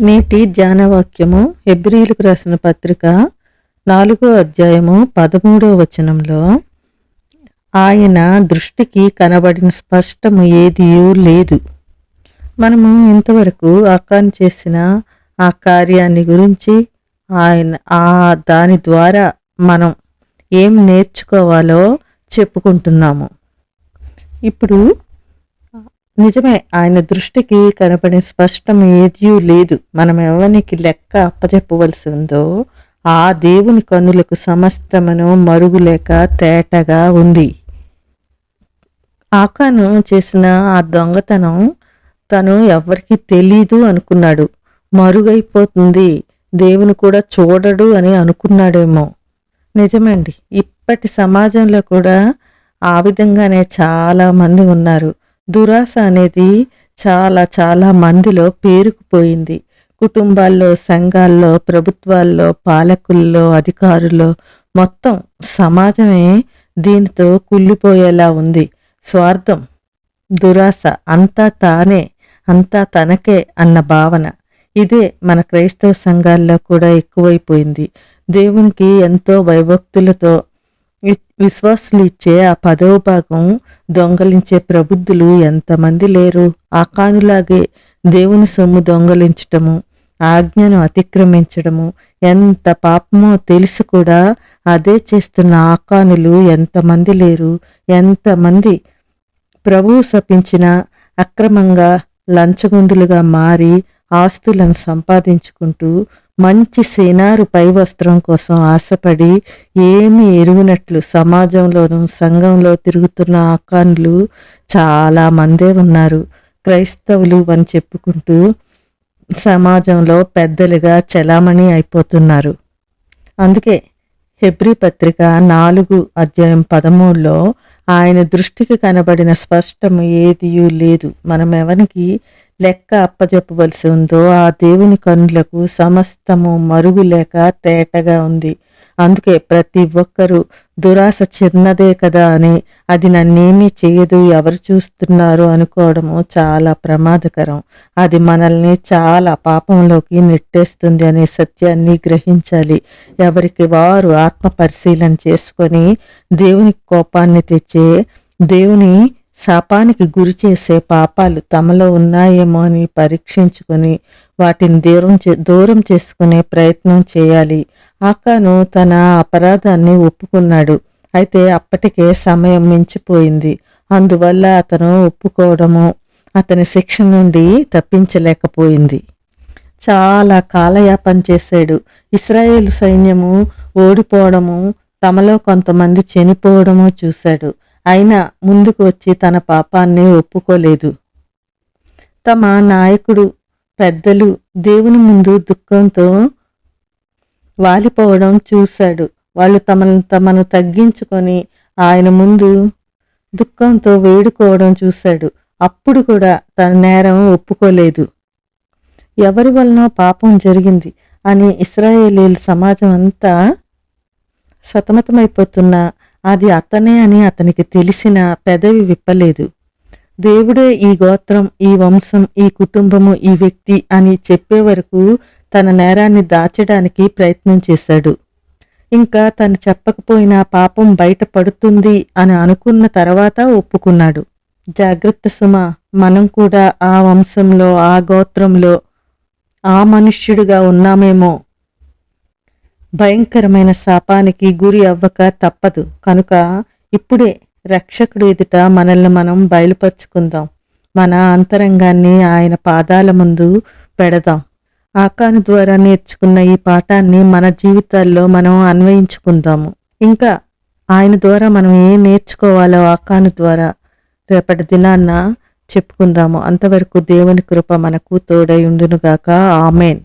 నేటి ధ్యానవాక్యము హెబ్రిలకు రాసిన పత్రిక నాలుగో అధ్యాయము పదమూడవ వచనంలో ఆయన దృష్టికి కనబడిన స్పష్టము ఏదియూ లేదు. మనము ఇంతవరకు అకాన్ చేసిన ఆ కార్యాన్ని గురించి ఆయన ఆ దాని ద్వారా మనం ఏం నేర్చుకోవాలో చెప్పుకుంటున్నాము. ఇప్పుడు నిజమే ఆయన దృష్టికి కనపడే స్పష్టం ఏదీ లేదు. మనం ఎవరికి లెక్క అప్పచెప్పవలసి ఉందో ఆ దేవుని కన్నులకు సమస్తమును మరుగులేక తేటగా ఉంది. ఆకాను చేసిన ఆ దొంగతనం తను ఎవరికి తెలీదు అనుకున్నాడు. మరుగైపోతుంది. దేవుని కూడా చూడడు అని అనుకున్నాడేమో. నిజమండి. ఇప్పటి సమాజంలో కూడా ఆ విధంగానే చాలా మంది ఉన్నారు. దురాశ అనేది చాలా చాలా మందిలో పేరుకుపోయింది. కుటుంబాల్లో సంఘాల్లో ప్రభుత్వాల్లో పాలకుల్లో అధికారుల్లో మొత్తం సమాజమే దీనితో కుళ్ళిపోయేలా ఉంది. స్వార్థం దురాశ అంతా తానే అంతా తనకే అన్న భావన. ఇదే మన క్రైస్తవ సంఘాల్లో కూడా ఎక్కువైపోయింది. దేవునికి ఎంతో భయభక్తులతో వి- విశ్వాసులు ఇచ్చే ఆ పదవ భాగం దొంగలించే ప్రబుద్ధులు ఎంతమంది లేరు. ఆకానులాగే దేవుని సొమ్ము దొంగలించటము ఆజ్ఞను అతిక్రమించడము ఎంత పాపమో తెలిసి కూడా అదే చేస్తున్న ఆకానులు ఎంతమంది లేరు. ఎంతమంది ప్రభువు శపించిన అక్రమంగా లంచగొండులుగా మారి ఆస్తులను సంపాదించుకుంటూ మంచి సేనారు పై వస్త్రం కోసం ఆశపడి ఏమి ఎరుగినట్లు సమాజంలోనూ సంఘంలో తిరుగుతున్న ఆకాన్లు చాలా మందే ఉన్నారు. క్రైస్తవులు అని చెప్పుకుంటూ సమాజంలో పెద్దలుగా చలామణి అయిపోతున్నారు. అందుకే హెబ్రి పత్రిక నాలుగు అధ్యాయం పదమూడులో ఆయన దృష్టికి కనబడిన స్పష్టము ఏదియూ లేదు. మనం ఎవరికి లెక్క అప్పజెప్పవలసి ఉందో ఆ దేవుని కన్నులకు సమస్తము మరుగు లేక తేటగా ఉంది. అందుకే ప్రతి ఒక్కరూ దురాశ చిన్నదే కదా అని అది నన్నేమీ చేయదు ఎవరు చూస్తున్నారు అనుకోవడము చాలా ప్రమాదకరం. అది మనల్ని చాలా పాపంలోకి నెట్టేస్తుంది అనే సత్యాన్ని గ్రహించాలి. ఎవరికి వారు ఆత్మ పరిశీలన చేసుకొని దేవుని కోపాన్ని తెచ్చే దేవుని శాపానికి గురి చేసే పాపాలు తమలో ఉన్నాయేమో అని పరీక్షించుకొని వాటిని దూరం చే దూరం చేసుకునే ప్రయత్నం చేయాలి. ఆకాను తన అపరాధాన్ని ఒప్పుకున్నాడు. అయితే అప్పటికే సమయం మించిపోయింది. అందువల్ల అతను ఒప్పుకోవడము అతని శిక్ష నుండి తప్పించలేకపోయింది. చాలా కాలయాపన చేశాడు. ఇస్రాయేల్ సైన్యము ఓడిపోవడము తమలో కొంతమంది చనిపోవడము చూశాడు. అయినా ముందుకు వచ్చి తన పాపాన్ని ఒప్పుకోలేదు. తమ నాయకుడు పెద్దలు దేవుని ముందు దుఃఖంతో వాలిపోవడం చూశాడు. వాళ్ళు తమను తమను తగ్గించుకొని ఆయన ముందు దుఃఖంతో వేడుకోవడం చూశాడు. అప్పుడు కూడా తన నేరం ఒప్పుకోలేదు. ఎవరి వలన పాపం జరిగింది అని ఇస్రాయేలీల సమాజం అంతా సతమతమైపోతున్నా అది అతనే అని అతనికి తెలిసిన పెదవి విప్పలేదు. దేవుడే ఈ గోత్రం ఈ వంశం ఈ కుటుంబము ఈ వ్యక్తి అని చెప్పే వరకు తన నేరాన్ని దాచడానికి ప్రయత్నం చేశాడు. ఇంకా తను చెప్పకపోయినా పాపం బయటపడుతుంది అని అనుకున్న తర్వాత ఒప్పుకున్నాడు. జాగ్రత్త సుమ మనం కూడా ఆ వంశంలో ఆ గోత్రంలో ఆ మనుష్యుడిగా ఉన్నామేమో భయంకరమైన శాపానికి గురి అవ్వక తప్పదు. కనుక ఇప్పుడే రక్షకుడు ఎదుట మనల్ని మనం బయలుపరుచుకుందాం. మన అంతరంగాన్ని ఆయన పాదాల ముందు పెడదాం. ఆకాను ద్వారా నేర్చుకున్న ఈ పాఠాన్ని మన జీవితాల్లో మనం అన్వయించుకుందాము. ఇంకా ఆయన ద్వారా మనం ఏం నేర్చుకోవాలో ఆకాను ద్వారా రేపటి దినాన్న చెప్పుకుందాము. అంతవరకు దేవుని కృప మనకు తోడై ఉండునుగాక. ఆమెన్.